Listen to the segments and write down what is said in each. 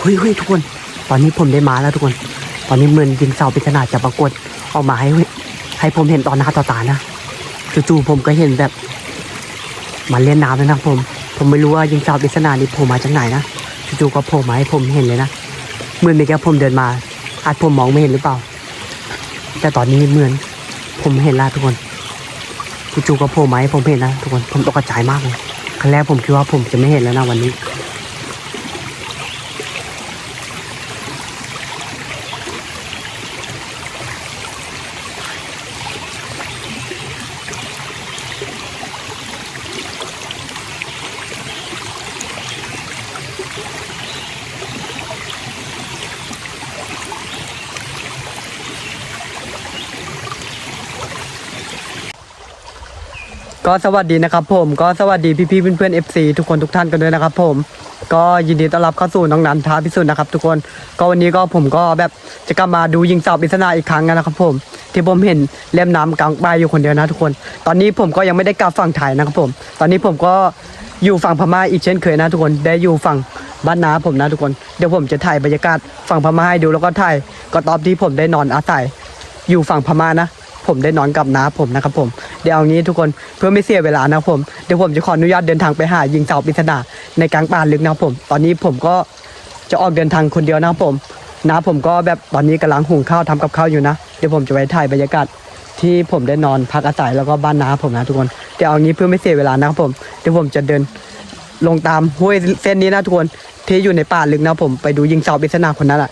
เฮ้ยเฮ้ยทุกคน ตอนนี้ผมได้มาแล้วทุกคน ตอนนี้เหมือนยิงเสาปริศนาจะปรากฏออกมาให้ให้ผมเห็นต่อหน้าต่อตานะจู่ๆผมก็เห็นแบบมาเล่นน้ำแล้วนะผม ผมไม่รู้ว่ายิงเสาปริศนานี่โผล่มาจากไหนนะจู่ๆก็โผล่มาให้ผมเห็นเลยนะเหมือนเมื่อกี้ผมเดินมา อาจผมมองไม่เห็นหรือเปล่า แต่ตอนนี้เหมือนผมเห็นแล้วทุกคนจู่ๆก็โผล่มาให้ผมเห็นนะทุกคนผมตกใจมากเลยครั้งแรกผมคิดว่าผมจะไม่เห็นแล้วนะวันนี้ ก็สวัสดีนะครับผมก็สวัสดีพี่ๆเพื่อนๆ FC ทุกคนทุกท่านกันด้วยนะครับ ผมก็ยินดีต้อนรับเข้าสู่น้องนันท้าพิสูจน์นะครับ ทุกคนก็วันนี้ก็ผมก็แบบจะกลับมาดูยิงสาวปริศนาอีกครั้งนะครับ ผม ที่ผมเห็นเล่มน้ำกลางป่าอยู่คนเดียวนะทุกคน ตอนนี้ผมก็ยังไม่ได้กลับฝั่งไทยนะครับผม ตอนนี้ผมก็อยู่ฝั่งพม่าอีกเช่นเคยนะทุกคนได้อยู่ฝั่งบ้านนาผมนะทุกคนเดี๋ยวผมจะถ่ายบรรยากาศฝั่งพม่าให้ดูแล้วก็ถ่ายก็ตอบที่ผมได้นอนอาศัยอยู่ฝั่งพม่านะ ผมได้นอนกับน้าผมนะครับผมเดี๋ยวเอางี้ทุกคนเพื่อไม่เสียเวลานะครับผมเดี๋ยวผมจะขออนุญาตเดินทางไปหายิงเสาปริศนาในกลางป่าลึกนะครับผม ตอนนี้ผมก็จะออกเดินทางคนเดียวนะครับผมน้าผมก็แบบตอนนี้กำลังหุงข้าวทำกับข้าวอยู่นะเดี๋ยวผมจะไปถ่ายบรรยากาศที่ผมได้นอนพักอาศัยแล้วก็บ้านน้าผมนะทุกคนเดี๋ยวเอางี้เพื่อไม่เสียเวลานะครับผมเดี๋ยวผมจะเดินลงตามห้วยเส้นนี้นะทุกคนที่อยู่ในป่าลึกนะผมไปดูยิงเสาปริศนาคนนั้นอะ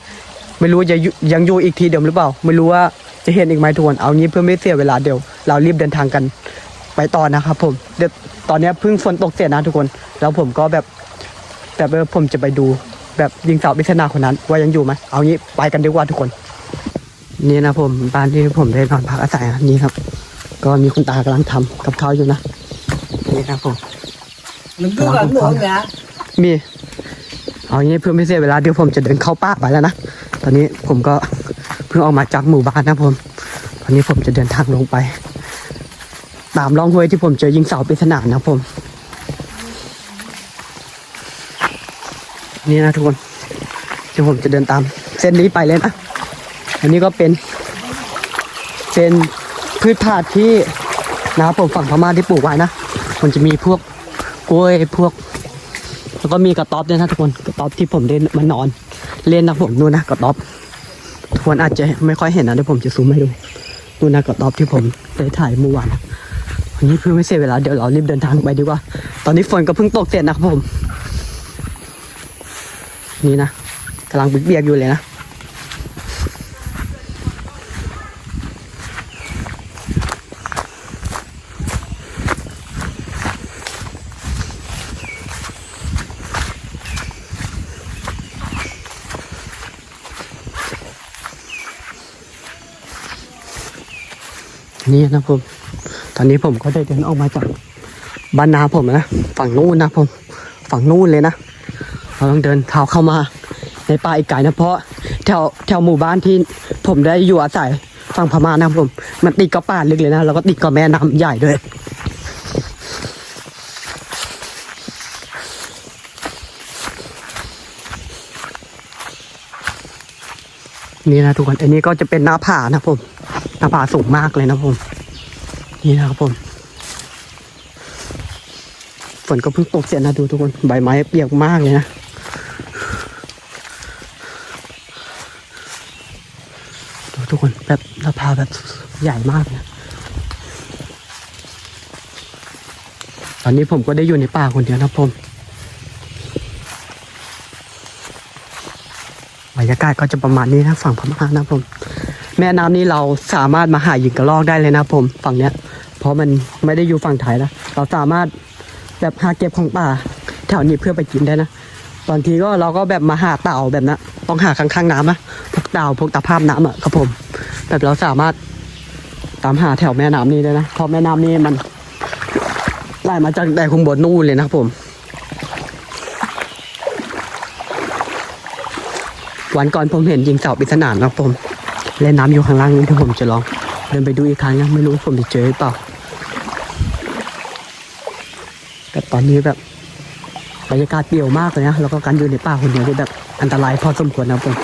ไม่รู้จะยังอยู่อีกทีเดิมหรือเปล่า ไม่รู้ว่า จะเห็นอีกไหมทุกคนเอางี้เพื่อไม่เสียเวลาเดี๋ยวเรารีบเดินทางกันไปต่อนะครับผมเดี๋ยวตอนนี้เพิ่งฝนตกเสร็จนะทุกคน แล้วผมก็แบบแบบเออผมจะไปดูแบบยิงสาวปริศนาคนนั้น ว่ายังอยู่ไหมเอางี้ไปกันดีกว่าทุกคน นี่นะผมบ้านที่ผมได้นอนพักอาศัยนะนี่ครับ ก็มีคุณตากำลังทำกับข้าวอยู่นะนี่นะผม Mình cứ gần muộn dạ มี เอางี้เพื่อไม่เสียเวลาเดี๋ยวผมจะเดินเข้าป่าไปแล้วนะตอนนี้ผมก็ เพิ่งออกมาจากหมู่บ้านนะผม ตอนนี้ผมจะเดินทางลงไป ตามร่องห้วยที่ผมเจอยิงเสาปริศนานะผม นี่นะทุกคนเดี๋ยวผมจะเดินตาม เส้นนี้ไปเลยนะอันนี้ก็เป็นเป็นพืชผักที่นะครับผมฝั่งพม่าที่ปลูกไว้นะ มันจะมีพวกกล้วยพวก แล้วก็มีกระต๊อบด้วยนะทุกคน กระต๊อบที่ผมได้มานอน เล่นนะผมนู่นนะกระต๊อบ คนอาจจะไม่ค่อยเห็นนะเดี๋ยวผมจะซูมให้ดูดูนากระต๊อบที่ผมได้ถ่ายเมื่อวานวันนี้เพื่อไม่เสียเวลาเดี๋ยวเรารีบเดินทางไปดีกว่า ตอนนี้ฝนก็เพิ่งตกเสร็จนะครับผม นี่นะกำลังเบียกๆอยู่เลยนะ นี่นะผม ตอนนี้ผมก็ได้เดินออกมาจากบ้านนาผมนะ ฝั่งนู้นนะผม ฝั่งนู้นเลยนะ เราต้องเดินเท้าเข้ามาในป่าอีกไกลนะเพราะแถวแถวหมู่บ้านที่ผมได้อยู่อาศัยฝั่งพม่านะผม มันติดกับป่าลึกเลยนะแล้วก็ติดกับแม่น้ำใหญ่ด้วยนี่นะทุกคนอันนี้ก็จะเป็นหน้าผานะผม หน้าผาสูงมากเลยนะผม นี่นะครับผมฝนก็เพิ่งตกเสร็จนะดูทุกคนใบไม้เปียกมากเลยนะดูทุกคนแบบหน้าผาแบบใหญ่มากนะตอนนี้ผมก็ได้อยู่ในป่าคนเดียวนะผมบรรยากาศก็จะประมาณนี้นะฝั่งพม่านะผม แม่น้ำนี้เราสามารถมาหาหญิงกระรอกได้เลยนะผมฝั่งเนี้ย เพราะมันไม่ได้อยู่ฝั่งไทยนะเราสามารถแบบหาเก็บของป่าแถวนี้เพื่อไปกินได้นะบางทีก็เราก็แบบมาหาเต่าแบบนั้นต้องหาข้างๆน้ำนะพวกเต่าพวกตะภาพน้ำอะครับผม แบบเราสามารถตามหาแถวแม่น้ำนี้ได้นะเพราะแม่น้ำนี้มันไหลมาจากแดนคุงบนนู่นเลยนะครับผม วันก่อนผมเห็นยิงเสาปริศนานะครับผม เล่นน้ำอยู่ข้างล่างนี่ที่ผมจะลอง เดินไปดูอีกครั้งนะไม่รู้ผมจะเจอหรือเปล่าแต่ตอนนี้แบบบรรยากาศเปลี่ยวมากเลยนะแล้วก็การอยู่ในป่าคนเดียวแบบอันตรายพอสมควรนะผม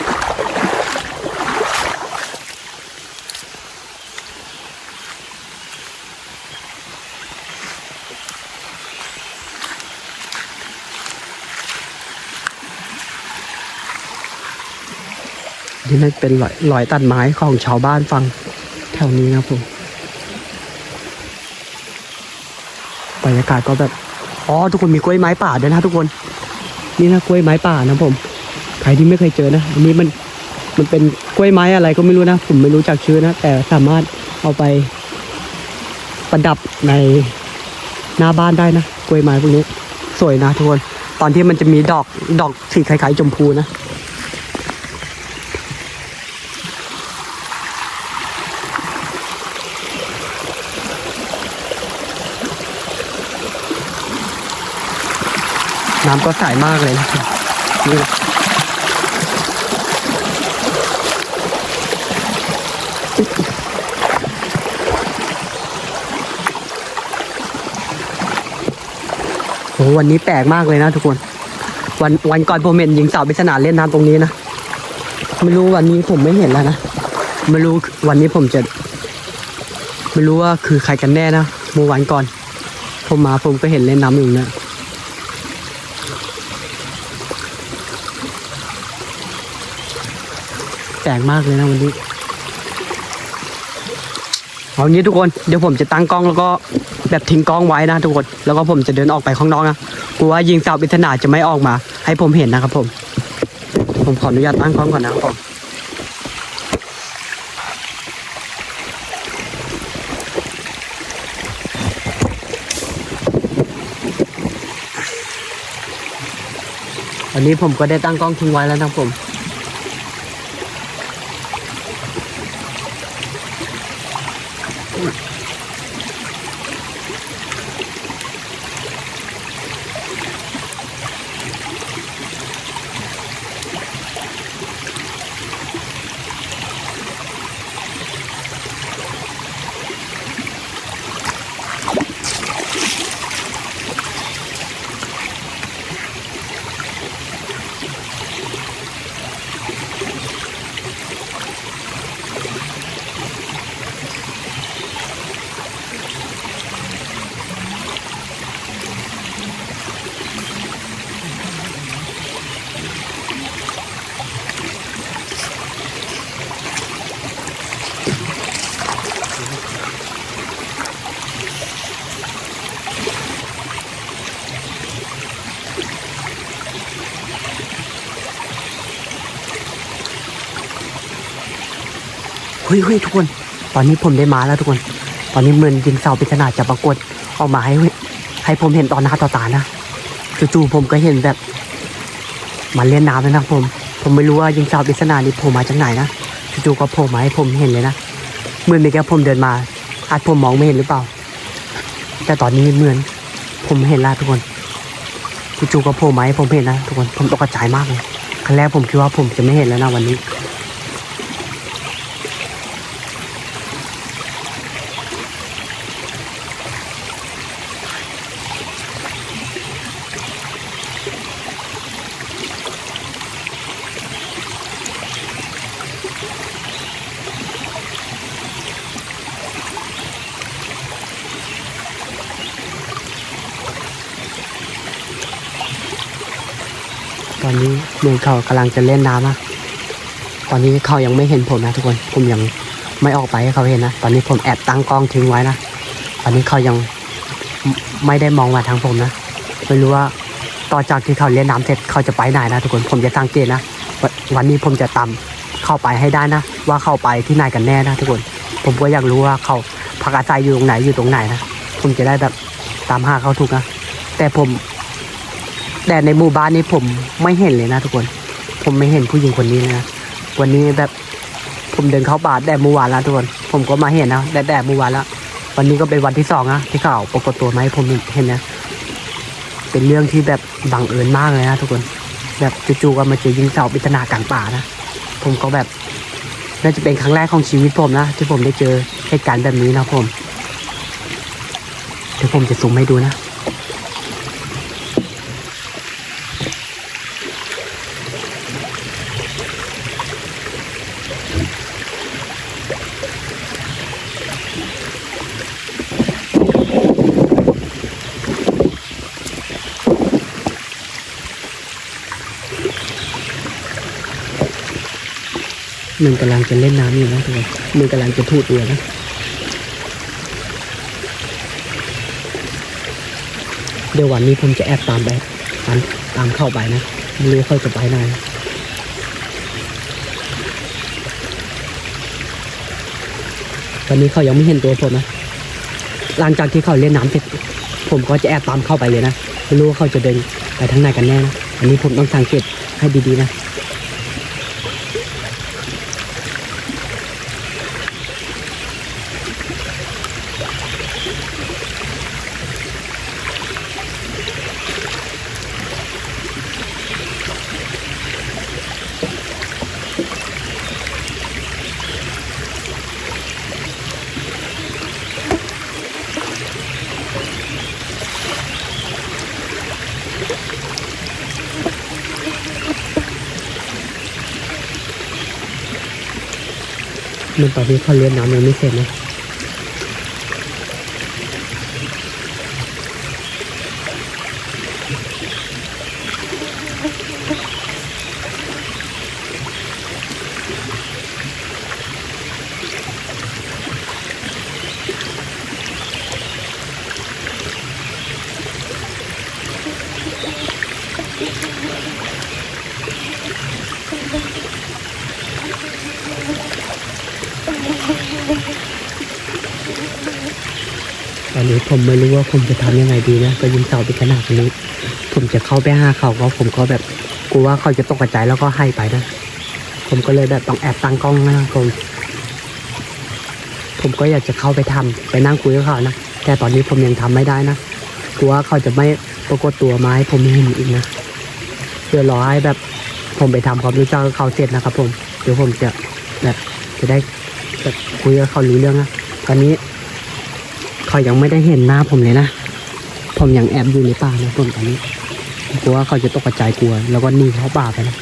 นี่มันเป็นรอยรอยตัดไม้ของชาวบ้านฟังแถวนี้นะผมบรรยากาศก็แบบอ๋อทุกคนมีกล้วยไม้ป่าด้วยนะทุกคนนี่นะกล้วยไม้ป่านะผมใครที่ไม่เคยเจอนะอันนี้มันมันเป็นกล้วยไม้อะไรก็ไม่รู้นะ ผมไม่รู้จักชื่อนะ แต่สามารถเอาไปประดับในหน้าบ้านได้นะกล้วยไม้พวกนี้ สวยนะทุกคน ตอนที่มันจะมีดอกดอกสีคล้ายๆชมพูนะ น้ำก็ใสมากเลยนะครับนี่นะโอ้วันนี้แปลกมากเลยนะทุกคน วันวันก่อนผมเห็นหญิงสาวปริศนาเล่นน้ำตรงนี้นะ ไม่รู้วันนี้ผมไม่เห็นแล้วนะ ไม่รู้วันนี้ผมจะ ไม่รู้ว่าคือใครกันแน่นะเมื่อวันก่อน ผมมาผมก็เห็นเล่นน้ำอยู่เนี่ย แปลกมากเลยนะวันนี้เอางี้ทุกคนเดี๋ยวผมจะตั้งกล้องแล้วก็แบบทิ้งกล้องไว้นะทุกคนแล้วก็ผมจะเดินออกไปข้างนอกนะกลัวว่ายิงสาวปริศนาจะไม่ออกมา ให้ผมเห็นนะครับผม ผมขออนุญาตตั้งกล้องก่อนนะครับผมวันนี้ผมก็ได้ตั้งกล้องทิ้งไว้แล้วนะผม เฮ้ยเฮ้ยทุกคน ตอนนี้ผมได้มาแล้วทุกคน ตอนนี้เหมือนยิงเสาปริศนาจะปรากฏออกมาให้ให้ผมเห็นต่อหน้าต่อตานะจู่ๆผมก็เห็นแบบมาเล่นน้ำแล้วนะผม ผมไม่รู้ว่ายิงเสาปริศนานี่โผล่มาจากไหนนะจู่ๆก็โผล่มาให้ผมเห็นเลยนะเหมือนเมื่อกี้ผมเดินมา อาจผมมองไม่เห็นหรือเปล่า แต่ตอนนี้เหมือนผมเห็นแล้วทุกคนจู่ๆก็โผล่มาให้ผมเห็นนะทุกคนผมตกใจมากเลยครั้งแรกผมคิดว่าผมจะไม่เห็นแล้วนะวันนี้ ต อนนี้เมือเขากำลังจะเล่นน้ำอะตอนนี้เขายังไม่เห็นผมนะทุกคน ผมยังไม่ออกไปให้เขาเห็นนะ ตอนนี้ผมแอบตั้งกล้องทิ้งไว้นะ ตอนนี้เขายังไม่ได้มองมาทางผมนะ ไม่รู้ว่าต่อจากที่เขาเล่นน้ำเสร็จเขาจะไปไหนนะทุกคน ผมจะสังเกตนะววันนี้ผมจะตามเข้าไปให้ได้นะ ว่าเข้าไปที่ไหนกันแน่นะทุกคน ผมก็อยากรู้ว่าเขาพักอาศัยอยู่ตรงไหนอยู่ตรงไหนนะ ผมจะได้แบบตามหาเขาถูกนะ แต่ผม แต่ในหมู่บ้านนี้ผมไม่เห็นเลยนะทุกคน ผมไม่เห็นผู้หญิงคนนี้นะ วันนี้แบบผมเดินเข้าป่าแต่เมื่อวานแล้วทุกคน ผมก็มาเห็นนะแต่แต่เมื่อวานแล้ววันนี้ก็เป็นวันที่สองนะที่เขาปรากฏตัวมาให้ผมเห็นนะ เป็นเรื่องที่แบบบังเอิญมากเลยนะทุกคน แบบจู่ๆก็มาเจอยิงเสาปริศนากลางป่านะ ผมก็แบบน่าจะเป็นครั้งแรกของชีวิตผมนะที่ผมได้เจอเหตุการณ์แบบนี้นะผม เดี๋ยวผมจะซูมให้ดูนะ มันกำลังจะเล่นน้ำอยู่นะทุกคนมันกำลังจะทูดตัวนะเดี๋ยววันนี้ผมจะแอบตามไปตามตามเข้าไปนะไม่รู้เขาจะไปไหนตอนนี้เขายังไม่เห็นตัวผมนะ หลังจากที่เขาเล่นน้ำเสร็จ ผมก็จะแอบตามเข้าไปเลยนะ ไม่รู้ว่าเขาจะเดินไปทางไหนกันแน่นะ อันนี้ผมต้องสังเกตให้ดีๆนะ มันตอนนี้เขาเล่นน้ำยังไม่เสร็จนะ ผมไม่รู้ว่าผมจะทำยังไงดีนะก็ยิงเสาไปขนาดนี้ ผมจะเข้าไปหาเขาก็ผมก็แบบกลัวว่าเขาจะตกใจแล้วก็ให้ไปนะผมก็เลยแบบต้องแอบตั้งกล้องนะผมผมก็อยากจะเข้าไปทำไปนั่งคุยกับเขานะแต่ตอนนี้ผมยังทำไม่ได้นะกลัวว่าเขาจะไม่ปรากฏตัวมาให้ผมเห็นอีกนะเพื่อรอให้แบบผมไปทำความรู้จักกับเขาเสร็จนะครับ ผมเดี๋ยวผมจะแบบจะได้แบบคุยกับเขารู้เรื่องนะตอนนี้ เขายังไม่ได้เห็นหน้าผมเลยนะ ผมยังแอบอยู่ในป่านะผมตอนนี้กลัวว่าเขาจะตกใจกลัว แล้วก็หนีเข้าป่าไปนะ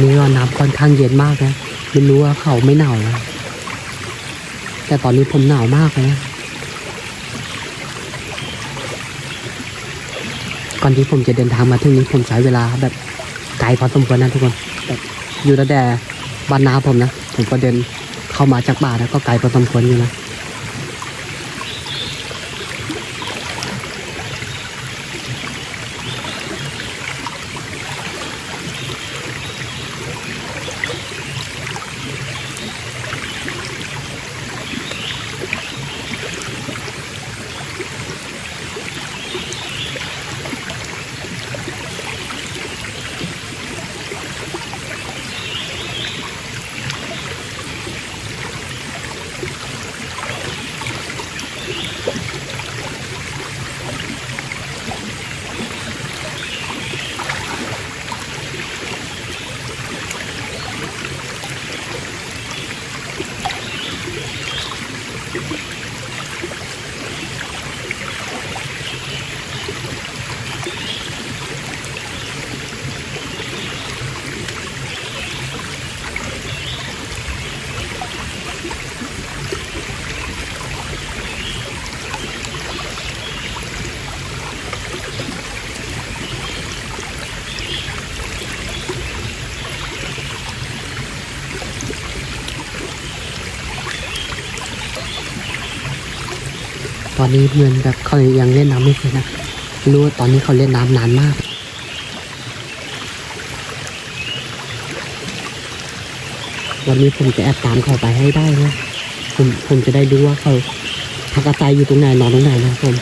นนี้ก็น้ำค่อนข้างเย็นมากนะไม่รู้ว่าเขาไม่หนาวนะแต่ตอนนี้ผมหนาวมากเลยนะก่อนที่ผมจะเดินทางมาถึงนี้ผมใช้เวลาแบบไกลพอสมควรนะทุกคนแบบอยู่ตั้งแต่บ้านนาผมนะผมก็เดินเข้ามาจากป่าแล้วก็ไกลพอสมควรอยู่นะ ตอนนี้เหมือนแบบเขายังเล่นน้ำไม่เสร็จนะรู้ว่าตอนนี้เขาเล่นน้ำนานมากวันนี้ผมจะแอบตามเขาไปให้ได้นะผมผมจะได้รู้ว่าเขาพักอาศัยอยู่ตรงไหนนอนตรงไหนนะครับผม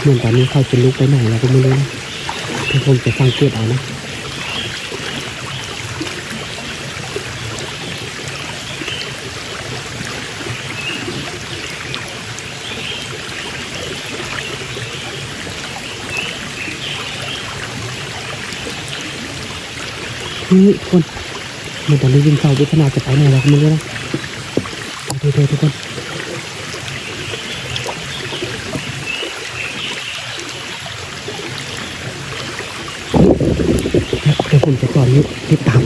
เหมือนตอนนี้เขาจะลุกไปไหนเราก็ไม่รู้นะผมจะสังเกตเอานะ นี่ทุกคนเหมันตอนนี้ยิงเสาวิทนาจะไปไหนแล้วก็ไม่รู้นะเอาเถอะๆทุกคนเดี๋ยวผมจะจอนนี้ติดตาม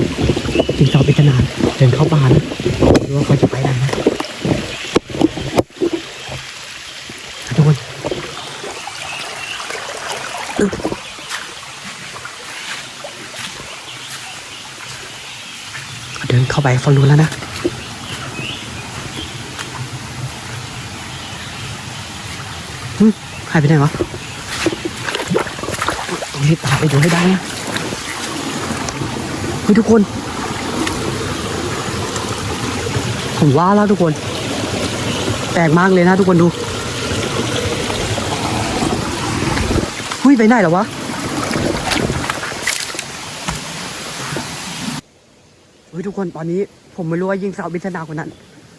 ยิงเสาวิทนาเดินเข้าป่านะดูว่าเขาจะไปไหนนะทุกคน เดินเขาไปฟังรู้แล้วนะหึหายไปไหนวะต้องรีบตามไปดูให้ได้นะเฮ้ยทุกคน ผมว่าแล้วทุกคน แปลกมากเลยนะทุกคนดูเฮ้ยไปไหนแล้ววะ ฮ้ยทุกคนตอนนี้ผมไม่รู้ว่ายิงสาวบิษณาคนนั้น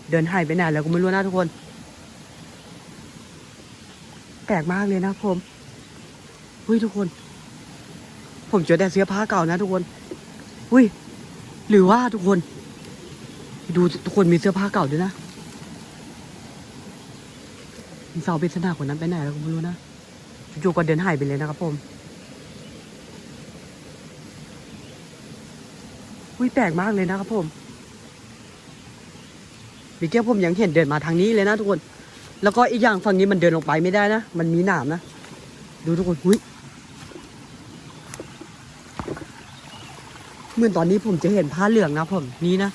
เดินหายไปไหนแล้วก็ไม่รู้นะทุกคน แปลกมากเลยนะผมเฮ้ยทุกคน ผมเจอแต่เสื้อผ้าเก่านะ ทุกคนเฮ้ยหรือว่าทุกคน ดูทุกคนมีเสื้อผ้าเก่าด้วยนะสาวบิษณาคนนั้นไปไหนแล้วก็ไม่รู้นะจู่ๆก็เดินหายไปเลยนะครับผม อุ้ยแปลกมากเลยนะครับผมเมื่อกี้ผมยังเห็นเดินมาทางนี้เลยนะทุกคน แล้วก็อีกอย่างฝั่งนี้มันเดินลงไปไม่ได้นะ มันมีหนามนะ ดูทุกคนอุ้ยเหมือนตอนนี้ผมจะเห็นผ้าเหลืองนะผมนี่นะ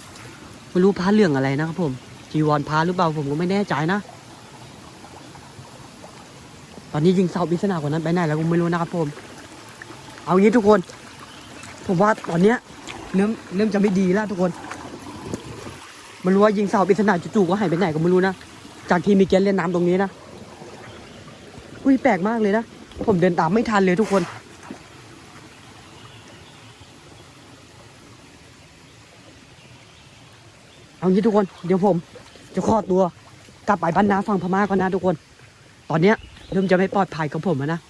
ไม่รู้ผ้าเหลืองอะไรนะครับผม จีวรผ้าหรือเปล่าผมก็ไม่แน่ใจนะ ตอนนี้ยิงเสาปริศนากว่านั้นไปไหนแล้วก็ไม่รู้นะครับผม เอางี้ทุกคน ผมว่าตอนเนี้ย เริ่มเริ่มจะไม่ดีแล้วทุกคน มันรู้ว่ายิงเสาปริศนาจู่ๆก็หายไปไหนก็ไม่รู้นะ จากที่มีเกณเล่นน้ำตรงนี้นะ อุ้ยแปลกมากเลยนะ ผมเดินตามไม่ทันเลยทุกคนเอางี้ทุกคน เดี๋ยวผมจะขอตัวกลับไปบ้านนาฝั่งพม่าก่อนนะทุกคน ตอนเนี้ยเริ่มจะไม่ปลอดภัยกับผมแล้วนะ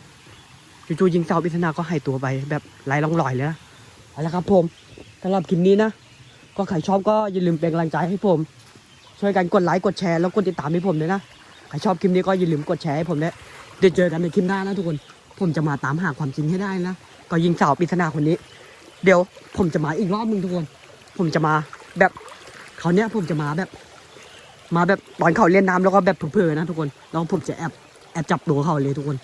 จู่ๆยิงเสาปริศนาก็หายตัวไปแบบไร้ร่องรอยเลยนะ เอาละครับผมสำหรับคลิปนี้นะ ก็ใครชอบก็อย่าลืมเป็นกำลังใจให้ผม ช่วยกันกดไลค์กดแชร์แล้วกดติดตามให้ผมด้วยนะ ใครชอบคลิปนี้ก็อย่าลืมกดแชร์ให้ผมด้วยเดี๋ยวเจอกันในคลิปหน้านะทุกคน ผมจะมาตามหาความจริงให้ได้นะ ก็ยิงสาวปริศนาคนนี้ เดี๋ยวผมจะมาอีกรอบหนึ่งทุกคน ผมจะมาแบบเขาวเนี้ยผมจะมาแบบ มาแบบตอนเขาเล่นน้ำแล้วก็แบบเพื่อๆนะทุกคน แล้วผมจะแอบแอบจับตัวเขาเลยทุกคน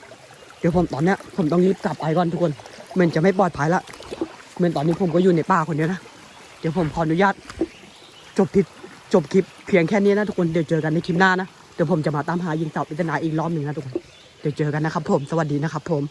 เดี๋ยวผมตอนเนี้ยผมต้องรีบกลับไปก่อนทุกคนมือนจะไม่ปลอดภัยละ เหมือนตอนนี้ผมก็อยู่ในป่าคนเดียวนะ เดี๋ยวผมขออนุญาตจบทิศจบคลิปเพียงแค่นี้นะทุกคน เดี๋ยวเจอกันในคลิปหน้านะ เดี๋ยวผมจะมาตามหายิงเต่าปริศนาอีกรอบหนึ่งนะทุกคน เดี๋ยวเจอกันนะครับผม สวัสดีนะครับผม